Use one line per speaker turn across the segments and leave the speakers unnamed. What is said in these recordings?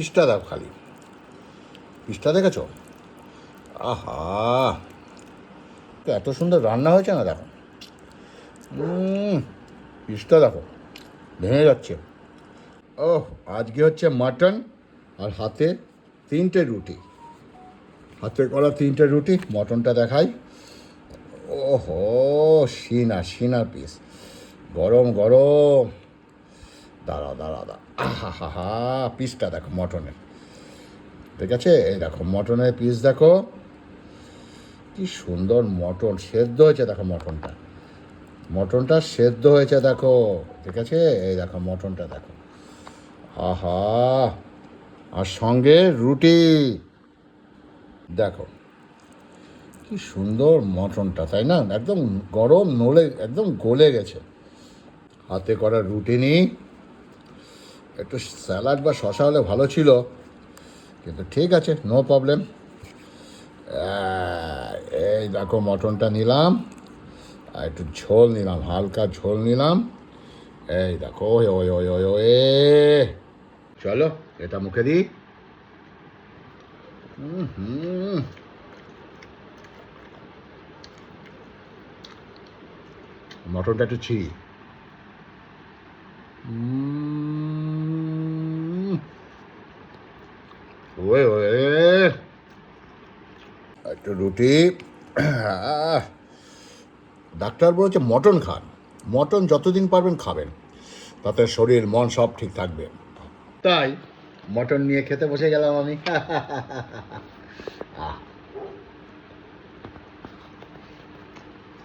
পিসটা দাও খালি। পিসটা দেখেছ? আহা। তো এত সুন্দর রান্না হয়েছে না দেখো? পিসটা দেখো, ভেঙে যাচ্ছে। ও আজকে হচ্ছে মাটন আর হাতে তিনটে রুটি। হাতে করা তিনটে রুটি, মটনটা দেখাই। ওহো, সিনা সিনার পিস গরম গরম। দাঁড়া দাঁড়া দাঁড়া আহা হা হা পিসটা দেখো, মটনের। ঠিক আছে? এই দেখো, মটনের পিস দেখো। কি সুন্দর মটন, সেদ্ধ হয়েছে দেখো মটনটা। মটনটা সেদ্ধ হয়েছে দেখো, ঠিক আছে? এই দেখো, মটনটা দেখো। আহা, আর সঙ্গে রুটি। দেখো, কি সুন্দর মটনটা, তাই না? একদম গরম নলে, একদম গলে গেছে। হাতে করা রুটি নিই একটু স্যালাড বা শশা হলে ভালো ছিল। কিন্তু ঠিক আছে নো প্রবলেম এই দেখো মটনটা নিলাম। আর একটু ঝোল নিলাম হালকা ঝোল নিলাম। এই দেখো ওই ওই ওই ওই চলো এটা মুখে দিই। হুম হুম। মটনটা একটু ছি উম, ওয়ে ওয়ে একটু রুটি। ডাক্তার বলেছে মটন খান। মটন যতদিন পারবেন খাবেন। তাতে শরীর, মন সব ঠিক থাকবে। তাই মটন নিয়ে খেতে বসে গেলাম আমি।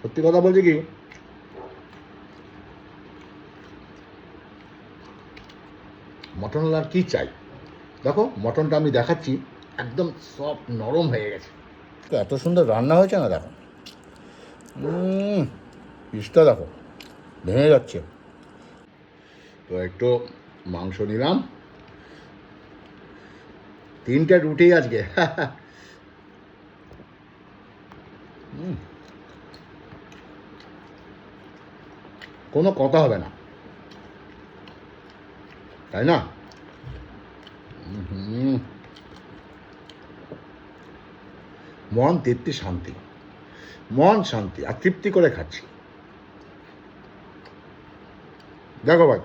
সত্যি কথা বলছি কি? মটন আর কি চাই? দেখো মটনটা আমি দেখাচ্ছি একদম সফট নরম হয়ে গেছে। তো এত সুন্দর রান্না হয়েছে না দেখো? পিসটা দেখো ভেঙে যাচ্ছে। তো একটু মাংস নিলাম। তিনটে রুটি আজকে। কোনো কথা হবে না। তাই না হুম মন তৃপ্তি, শান্তি। মন, শান্তি, আর তৃপ্তি করে খাচ্ছি। দেখো ভাই,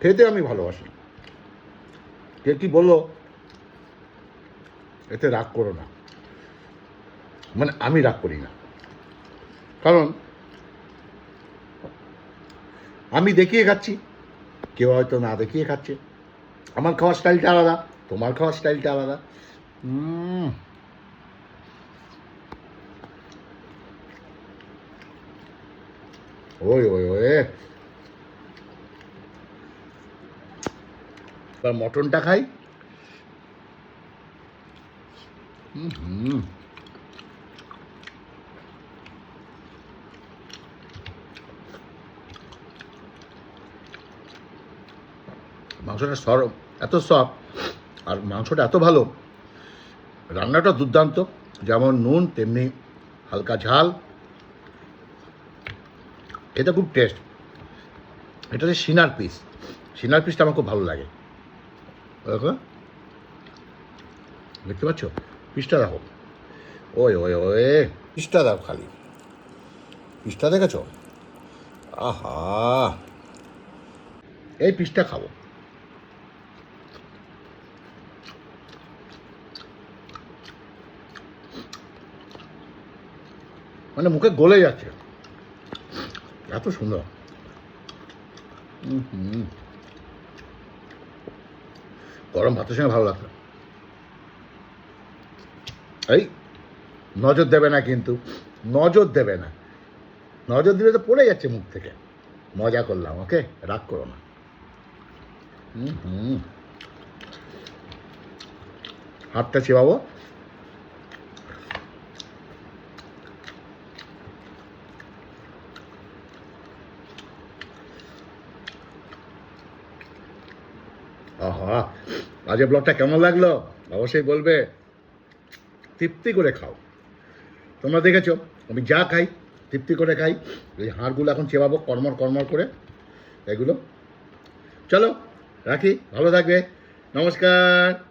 খেতে আমি ভালোবাসি। কে কি বলল? এতে রাগ করো না। মানে আমি রাগ করি না। কারণ আমি দেখিয়ে খাচ্ছি, কেউ হয়তো না দেখিয়ে খাচ্ছে। আমার খাওয়ার স্টাইলটা আলাদা, তোমার খাওয়ার স্টাইলটা আলাদা। ওই ওই ওই এবার মটনটা খাই। হুম মাংসটা সর এত সফট আর মাংসটা এত ভালো। রান্নাটা দুর্দান্ত। যেমন নুন, তেমনি হালকা ঝাল। এটা খুব টেস্ট এটা হচ্ছে সিনার পিস, সিনার পিসটা আমার খুব ভালো লাগে। দেখো। দেখতে পাচ্ছ? পিসটা দেখো। ওই ওই ওই, পিসটা দেখো খালি। পিসটা দেখেছ? আহা! এই পিসটা খাব। মানে মুখে গলে যাচ্ছে। এত সুন্দর। হুম হুম গরম ভাতের সঙ্গে ভালো লাগতো এই নজর দেবে না কিন্তু নজর দেবে না। নজর দিলে তো পড়ে যাচ্ছে মুখ থেকে। মজা করলাম ওকে? রাগ করো না। হুম হুম হাতটা চেবাবো? আহা, আজকে ব্লগটা কেমন লাগল? অবশ্যই বলবে। তৃপ্তি করে খাও। তোমরা দেখেছ, আমি যা খাই, তৃপ্তি করে খাই। এই হাড়গুলো এখন চেবাবো কর্মর কর্মর করে। এগুলো। চলো, রাখি, ভালো থাকবে। নমস্কার।